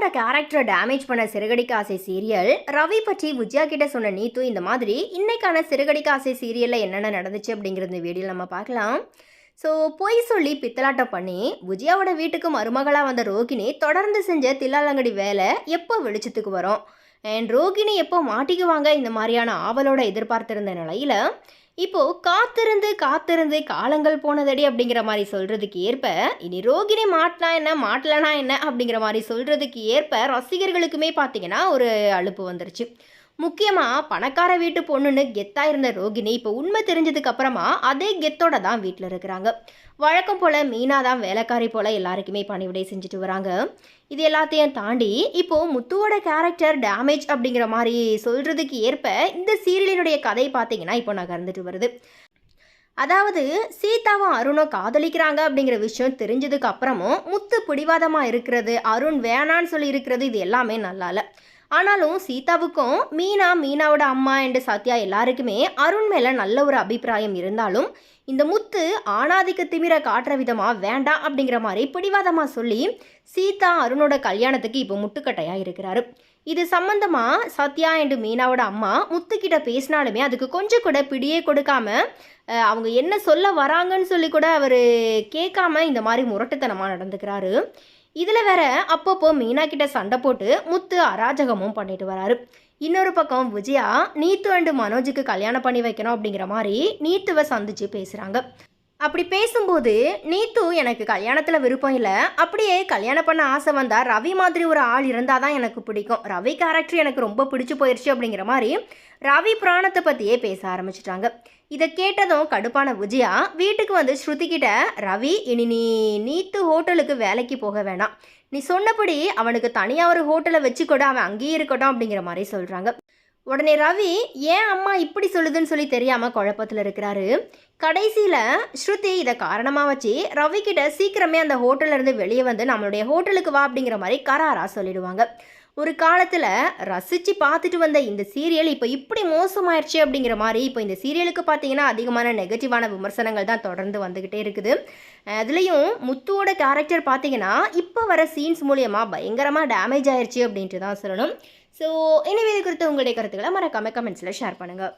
ரவியோட கேரக்டரை டேமேஜ் பண்ண சிறுகடிக்காசை சீரியல் ரவி பற்றி விஜயா கிட்ட சொன்ன நீத்து இந்த மாதிரி இன்னைக்கான சிறுகடிக்காசை சீரியலில் என்னென்ன நடந்துச்சு? அப்படிங்கிறது இந்த வீடியோவில் நம்ம பார்க்கலாம். ஸோ பொய் சொல்லி பித்தலாட்டம் பண்ணி விஜயாவோட வீட்டுக்கு மருமகளாக வந்த ரோகிணி தொடர்ந்து செஞ்ச தில்லாலங்கடி வேலை எப்போ வெளிச்சத்துக்கு வரும்? அண்ட் ரோகிணி எப்போ மாட்டிக்குவாங்க? இந்த மாதிரியான ஆவலோட எதிர்பார்த்திருந்த நிலையில் இப்போது காத்திருந்து காத்திருந்து காலங்கள் போனதடி அப்படிங்கிற மாதிரி சொல்கிறதுக்கு ஏற்ப இனி ரோகிணி மாட்டினா என்ன மாட்டலனா என்ன அப்படிங்கிற மாதிரி சொல்கிறதுக்கு ஏற்ப ரசிகர்களுக்குமே பார்த்தீங்கன்னா ஒரு அலுப்பு வந்துருச்சு. முக்கியமாக பணக்கார வீட்டு பொண்ணுன்னு கெத்தாக இருந்த ரோகிணி இப்போ உண்மை தெரிஞ்சதுக்கு அப்புறமா அதே கெத்தோட தான் வீட்டில் இருக்கிறாங்க. வழக்கம் போல் மீனா தான் வேலைக்காரி போல் எல்லாருக்குமே பணிவிடை செஞ்சுட்டு வராங்க. இது எல்லாத்தையும் தாண்டி இப்போது முத்துவோட கேரக்டர் டேமேஜ் அப்படிங்கிற மாதிரி சொல்கிறதுக்கு ஏற்ப இந்த சீரியலினுடைய கதை பார்த்தீங்கன்னா இப்போ நகர்ந்துட்டு வருது. அதாவது சீதாவும் அருணும் காதலிக்கிறாங்க அப்படிங்கிற விஷயம் தெரிஞ்சதுக்கு அப்புறமும் முத்து பிடிவாதமாக இருக்கிறது அருண் வேணான்னு சொல்லி இருக்கிறது இது எல்லாமே நல்லா இல்லை ஆனாலும் சீதாவுக்கும் மீனா மீனாவோட அம்மா அண்டு சத்யா எல்லாருக்குமே அருண் மேலே நல்ல ஒரு அபிப்பிராயம் இருந்தாலும் இந்த முத்து ஆணாதிக்க திமிர காட்டுற விதமாக வேண்டாம் அப்படிங்கிற மாதிரி பிடிவாதமாக சொல்லி சீதா அருணோட கல்யாணத்துக்கு இப்போ முட்டுக்கட்டையாக இருக்கிறாரு. இது சம்மந்தமாக சத்யா அண்டு மீனாவோட அம்மா முத்துக்கிட்ட பேசினாலுமே அதுக்கு கொஞ்சம் கூட பிடியே கொடுக்காம அவங்க என்ன சொல்ல வராங்கன்னு சொல்லி கூட அவர் கேட்காம இந்த மாதிரி முரட்டுத்தனமாக நடந்துக்கிறாரு. இதில் வேற அப்பப்போ மீனா கிட்ட சண்டை போட்டு முத்து அராஜகமும் பண்ணிட்டு வராரு. இன்னொரு பக்கம் விஜயா நீத்து அண்டு மனோஜுக்கு கல்யாணம் பண்ணி வைக்கணும் அப்படிங்கிற மாதிரி நீத்துவை சந்திச்சு பேசுகிறாங்க அப்படி பேசும்போது நீத்து எனக்கு கல்யாணத்தில் விருப்பம் இல்லை. அப்படியே கல்யாணம் பண்ண ஆசை வந்தால் ரவி மாதிரி ஒரு ஆள் இருந்தால் தான் எனக்கு பிடிக்கும். ரவி கேரக்டர் எனக்கு ரொம்ப பிடிச்சி போயிடுச்சு அப்படிங்கிற மாதிரி ரவி பிராணத்தை பற்றியே பேச ஆரம்பிச்சிட்டாங்க. இதை கேட்டதும் கடுப்பான விஜயா வீட்டுக்கு வந்து ஸ்ருதிக்கிட்ட ரவி இனி நீ நீத்து ஹோட்டலுக்கு வேலைக்கு போக வேணாம். நீ சொன்னபடி அவனுக்கு தனியாக ஒரு ஹோட்டலை வச்சுக்கூட அவன் அங்கேயே இருக்கட்டும் அப்படிங்கிற மாதிரி சொல்கிறாங்க உடனே ரவி ஏன் அம்மா இப்படி சொல்லுதுன்னு சொல்லி தெரியாமல் குழப்பத்தில் இருக்கிறாரு? கடைசியில் ஸ்ருதி இதை காரணமாக வச்சு ரவி கிட்ட சீக்கிரமே அந்த ஹோட்டல்லேருந்து வெளியே வந்து நம்மளுடைய ஹோட்டலுக்கு வா அப்படிங்கிற மாதிரி கராரா சொல்லிடுவாங்க. ஒரு காலத்தில் ரசித்து பார்த்துட்டு வந்த இந்த சீரியல் இப்போ இப்படி மோசமாயிருச்சு அப்படிங்கிற மாதிரி இப்போ இந்த சீரியலுக்கு பார்த்தீங்கன்னா அதிகமான நெகட்டிவான விமர்சனங்கள் தான் தொடர்ந்து வந்துக்கிட்டே இருக்குது. அதுலேயும் முத்துவோட கேரக்டர் பார்த்தீங்கன்னா இப்போ வர சீன்ஸ் மூலியமாக பயங்கரமாக டேமேஜ் ஆயிடுச்சு அப்படின்ட்டு தான் சொல்லணும். ஸோ எனவே இது குறித்து உங்களுடைய கருத்துக்களை மறக்காம கமெண்ட்ஸில் ஷேர் பண்ணுங்கள்